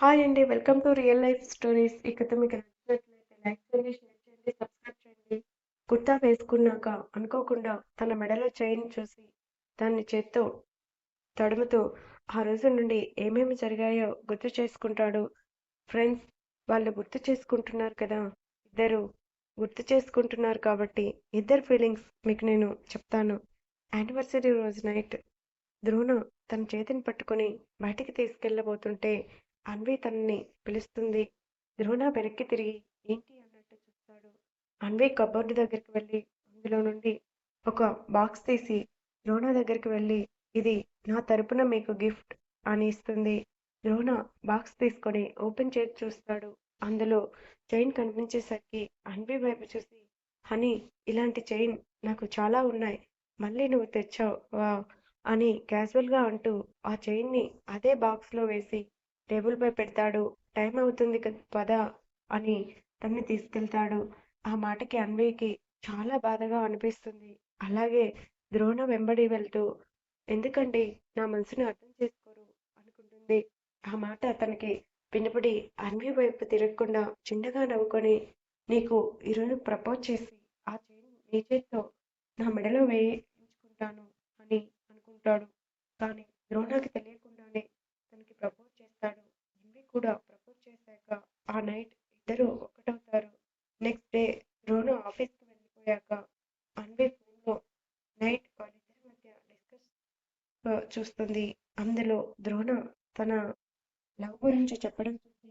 Hi అండి. Welcome to real life stories. ఈ కథ మీకు నచ్చినట్లయితే లైక్ చేయండి, షేర్ చేయండి, సబ్స్క్రైబ్ చేయండి. కుర్తా వేసుకున్నాక అనుకోకుండా తన మెడలో చైన్ చూసి దాన్ని చేత్తో తడుముతూ ఆ రోజు నుండి ఏమేమి జరిగాయో గుర్తు చేసుకుంటాడు. ఫ్రెండ్స్ వాళ్ళు గుర్తు చేసుకుంటున్నారు కదా! ఇద్దరు గుర్తు చేసుకుంటున్నారు కాబట్టి ఇద్దరు ఫీలింగ్స్ మీకు నేను చెప్తాను. యానివర్సరీ రోజు నైట్ ధ్రువను తన చేతిని పట్టుకొని బయటికి తీసుకెళ్ళబోతుంటే అన్వి తనని పిలుస్తుంది. ధ్రువణ వెనక్కి తిరిగి ఏంటి అన్నట్టు చూస్తాడు. అన్వి కబోర్డు దగ్గరికి వెళ్ళి అందులో నుండి ఒక బాక్స్ తీసి ధ్రువన దగ్గరికి వెళ్ళి ఇది నా తరపున మీకు గిఫ్ట్ అని ఇస్తుంది. ద్రోణ బాక్స్ తీసుకొని ఓపెన్ చేసి చూస్తాడు. అందులో చైన్ కనిపించేసరికి అన్వి వైపు చూసి హనీ ఇలాంటి చైన్ నాకు చాలా ఉన్నాయి. మళ్ళీ నువ్వు తెచ్చావు వావ్ అని క్యాజువల్గా అంటూ ఆ చైన్ని అదే బాక్స్లో వేసి టేబుల్పై పెడతాడు. టైం అవుతుంది పద అని తన్ని తీసుకెళ్తాడు. ఆ మాటకి అన్వికి చాలా బాధగా అనిపిస్తుంది. అలాగే ద్రోణ వెంబడి వెళ్తూ ఎందుకండి నా మనసుని అర్థం చేసుకోరు అనుకుంటుంది. ఆ మాట అతనికి వినపడి అన్వి వైపు తిరగకుండా చిన్నగా నవ్వుకొని నీకు ఈరోజు ప్రపోజ్ చేసి ఆ చైన్ నీ చేతిలో నా మెడలో వేయించుకుంటాను అని అనుకుంటాడు. కానీ ద్రోణకి తెలియకుండా తనకి ప్రపోజ్ చేస్తాడు. అన్వి కూడా ప్రపోజ్ చేశాక ఆ నైట్ ఇద్దరూ ఒకటవుతారు నెక్స్ట్ డే రోను ఆఫీస్కి వెళ్ళిపోయాక అన్వి ఫోన్లో నైట్ వాళ్ళిద్దరి మధ్య డిస్కస్ చూస్తుంది. అందులో ద్రోణ తన లవ్ గురించి చెప్పడం చూసి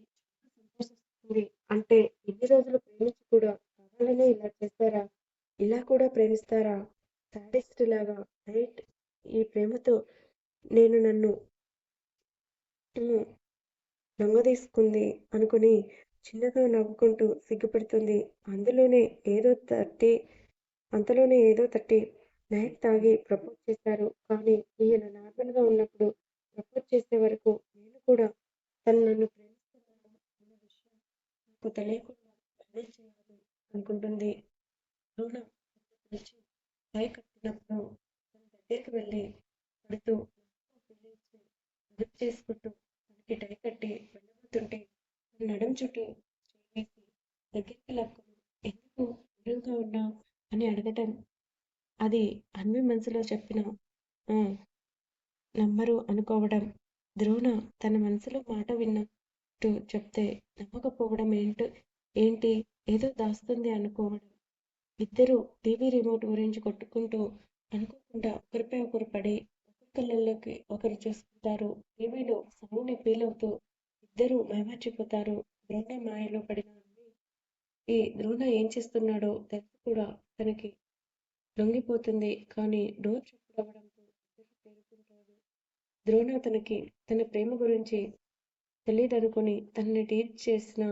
సంతోషిస్తుంది. అంటే ఇన్ని రోజులు ప్రేమించి కూడా కావాలనే ఇలా చేస్తారా? ఇలా కూడా ప్రేమిస్తారా? సాడిస్ట్ లాగా నైట్ ఈ ప్రేమతో నేను నన్ను లొంగదీసుకుంది అనుకుని చిన్నగా నవ్వుకుంటూ సిగ్గుపడుతుంది. అందులోనే ఏదో తట్టి అంతలోనే ఏదో తట్టి నైట్ తాగి ప్రపోజ్ చేశారు. కానీ ఈయన నార్మల్గా ఉన్నప్పుడు ప్రపోజ్ చేసే వరకు నేను కూడా తను నన్ను ప్రేమిస్తున్నాను అన్న విషయం నాకు తెలియకుండా చేయాలి అనుకుంటుంది. రుణ కట్టినప్పుడు తన దగ్గరికి వెళ్ళి పడుతూ ఫీలింగ్స్ అదుపు చేసుకుంటూ తనకి టై కట్టి వెళ్ళబోతుంటే తన నడుం చుట్టూ చేసి దగ్గరికి లాక్కుని ఎందుకు దూరంగా ఉన్నావు అని అడగటం అది అన్వి మనసులో చెప్పిన నమ్మరు అనుకోవడం ద్రోణ తన మనసులో మాట విన్నట్టు చెప్తే నమ్మకపోవడం ఏంటో ఏంటి ఏదో దాస్తుంది అనుకోవడం ఇద్దరు టీవీ రిమోట్ గురించి కొట్టుకుంటూ అనుకోకుండా ఒకరిపై ఒకరు పడి ఒకరి కళ్ళల్లోకి ఒకరు చూసుకుంటారు. టీవీలో సౌండ్ని ఫీల్ అవుతూ ఇద్దరు మైమర్చిపోతారు. ద్రోణ మాయలో పడిన ఈ ద్రోణ ఏం చేస్తున్నాడో తెలిసి కూడా తనకి లొంగిపోతుంది. కానీ డోర్ చప్పుడవడంతో రావడంతో ద్రోణ తనకి తన ప్రేమ గురించి తెలియదనుకుని తనని టీచ్ చేసిన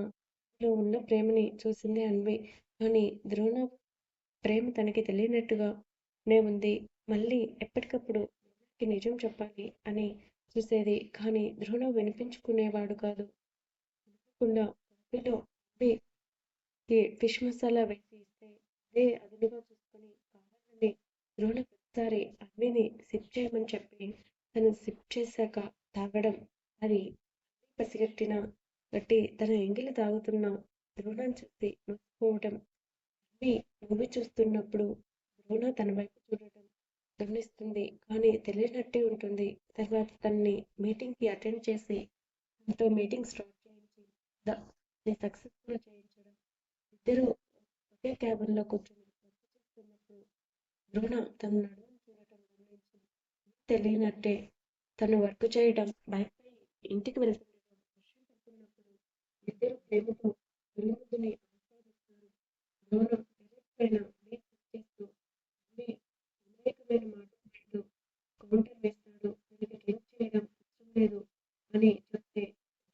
లో ఉన్న ప్రేమని చూసింది అన్వి. కానీ ద్రోణ ప్రేమ తనకి తెలియనట్టుగానే ఉంది. మళ్ళీ ఎప్పటికప్పుడు నిజం చెప్పాలి అని చూసేది. కానీ ద్రోణ వినిపించుకునేవాడు కాదు. కాకుండా కాఫీలో ఫిష్ మసాలా వేసి ఇస్తే అదే అదునుగా చూసుకొని ఒకసారి ధ్రువన ప్రతిసారి సిప్ చేయమని చెప్పి తను సిప్ చేశాక తాగడం అది పసిగట్టిన గట్టి తన ఎంగిలి తాగుతున్న ద్రోణం చూసి మురిసిపోవడం అవి మూవీ చూస్తున్నప్పుడు ద్రోణ తన వైపు చూడటం గమనిస్తుంది. కానీ తెలియనట్టే ఉంటుంది. తర్వాత తనని మీటింగ్కి అటెండ్ చేసి తనతో మీటింగ్ స్టార్ట్ చేయించి సక్సెస్ఫుల్ చేయించడం ఇద్దరు ఒకే క్యాబిన్లో కూర్చొని ధ్రువన తన నడుము చూడటం గమనించి తెలియనట్టే తను వర్క్ చేయడం భయపడి ఇంటికి వెళ్తుండగా వర్షం పడుతున్నప్పుడు ఇద్దరూ ప్రేమతో తొలిముద్దుని ఆస్వాదిస్తారు. ధ్రువన టెర్రస్ పైన చేస్తూ అన్వి అమాయకమైన కౌంటర్ వేస్తాడు. తనకి డ్రింక్ చేయడం ఇష్టం లేదు అని చెప్తే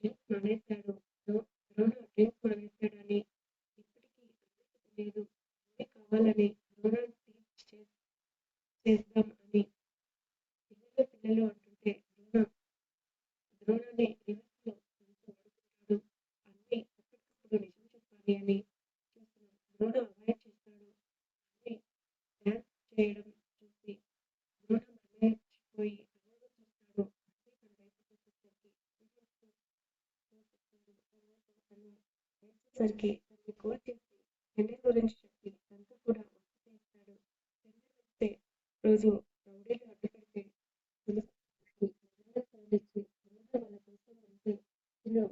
డ్రింక్ మానేస్తాడు. ధ్రువన డ్రింక్ కూడా మానేశాడని ఇప్పటికీ లేదు కావాలని ధ్రువనని చేద్దాం అని పిల్లలు పిల్లలు అంటుంటే ద్రోణ ద్రోణని రివర్స్లో తనతో ఆడుకుంటాడు. అన్వి ఎప్పటికప్పుడు నిజం చెప్పాలి అని చూస్తున్నాం ద్రోణ అవాయిడ్ చేస్తాడు. అన్వి డాన్స్ చేయడం చూసి ధ్రువన మైమరిచిపోయి అలాగే చూస్తాడు. అన్వి తన వైపు చూసేసరికి ఫీలింగ్స్తో తను లేచేసరికి తనని కాల్ చేసి పెళ్ళి గురించి చెప్పి తనతో కూడా వంట చేయిస్తాడు పెళ్ళి వస్తే రోజు రౌడీలు అడ్డుపడితే తులసి నిజంగా సాధించి నిజంగా వాళ్ళ కోసం వెళ్తే తిను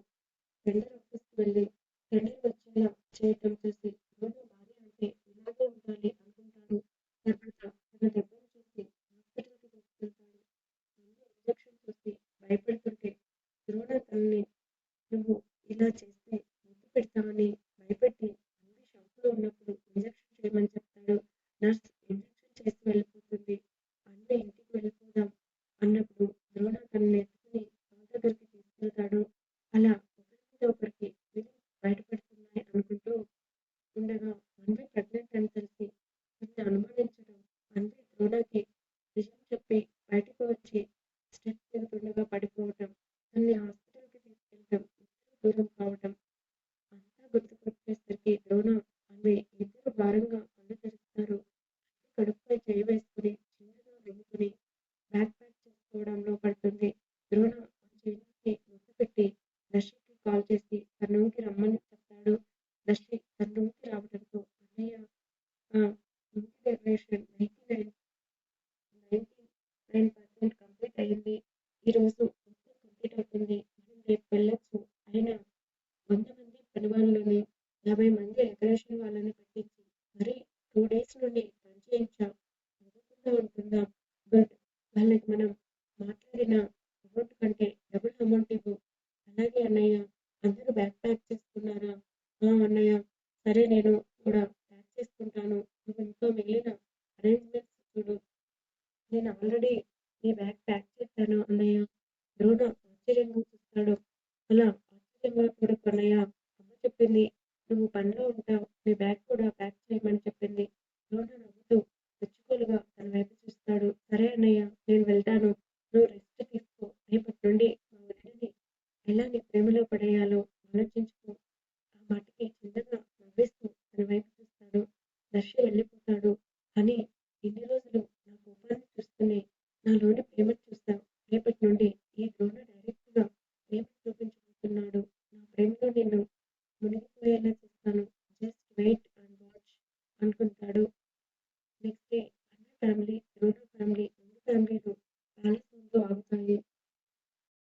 టెండర్ ఆఫీస్కి వెళ్ళి టెండర్ వచ్చేలా చేయటం చూసి రోజు భార్య అంటే ఇలాగే ఉండాలి అనుకుంటాను. తర్వాత తన దెబ్బను చూసి హాస్పిటల్కి తీసుకెళ్తాడు ముందు చూసి భయపడుతుంటే ద్రోణ తనని నువ్వు ఇలా చేస్తే ముద్దు పెడతామని భయపెట్టి అన్ని షాపులో ఉన్నప్పుడు ఇంజెక్షన్ చేయమని చెప్తాడు నర్స్ ఇంజెక్షన్ చేసి వెళ్ళిపోతుంది అన్నీ ఇంటికి వెళ్ళిపోదాం అన్నప్పుడు ద్రోణ తనని ఎత్తుకుని తన దగ్గరికి తీసుకెళ్తాడు అలా ఒకరి మీద ఒకరికి ఫీలింగ్స్ బయటపడుతున్నాయి అనుకుంటూ ఉండగా అన్వి ప్రెగ్నెంట్ అని తెలిసి తనని అనుమానించడం అన్వి ద్రోణకి నిజం చెప్పి బయటకు వచ్చి స్టెప్స్ దిగుతుండగా పడిపోవటం తనని హాస్పిటల్కి తీసుకెళ్ళటం ఇద్దరు దూరం కావటం అంతా గుర్తుకొచ్చేసరికి ద్రోణ అన్వి ఇద్దరు భారంగా కళ్ళు తెరుస్తారు కడుపుపై చేయి వేసుకుని చిన్నగా వెనుకుని బ్యాగ్ ప్యాక్ చేసుకోవడంలో పడుతుంది ద్రోణ ఆ చేతులకి ముద్దు పెట్టి దర్శికి కాల్ రమ్మని చెప్పాడు. దర్శి తన రావడంతో అన్నయ్య ఆ ninety nine ninety nine percent complete అయింది ఈ రోజు మొత్తం కంప్లీట్ అవుతుంది. మనం రేపు వెళ్ళొచ్చు. వంద మంది పని వాళ్ళని యాభై మంది డెకరేషన్ వాళ్ళని పెట్టించి మరి టూ డేస్ నుండి పని చేయించాం. చదవకుండా ఉంటుందా? బట్ వాళ్ళకి మనం మాట్లాడిన అమౌంట్ కంటే డబుల్ అమౌంట్ ఇవ్వు. అలాగే అన్నయ్య అందరూ బ్యాగ్ ప్యాక్ చేసుకున్నారా? ఆ అన్నయ్య సరే నేను కూడా ప్యాక్ చేసుకుంటాను. నువ్వు ఇంట్లో మిగిలిన అరేంజ్మెంట్స్ చూడు. నేను ఆల్రెడీ నీ బ్యాగ్ ప్యాక్ చేశాను అన్నయ్య. ద్రోణ ఆశ్చర్యంగా చూస్తాడు. అలా ఆశ్చర్యంగా చూడకు అన్నయ్య. అమ్మ చెప్పింది నువ్వు పనిలో ఉంటావు నీ బ్యాగ్ కూడా ప్యాక్ చేయమని చెప్పింది ద్రోణ నవ్వుతూ తెచ్చుకోలుగా తన వైపు చూస్తాడు సరే అన్నయ్య నేను వెళ్తాను నువ్వు రెస్ట్ తీసుకో రేపటి నుండి మా వదిలిని ఎలా నీ ప్రేమలో పడేయాలో ఆలోచించుకో. ఆ మాటకి చిన్నగా నవ్విస్తూ తన వైపు చూస్తాడు. దర్శ వెళ్ళి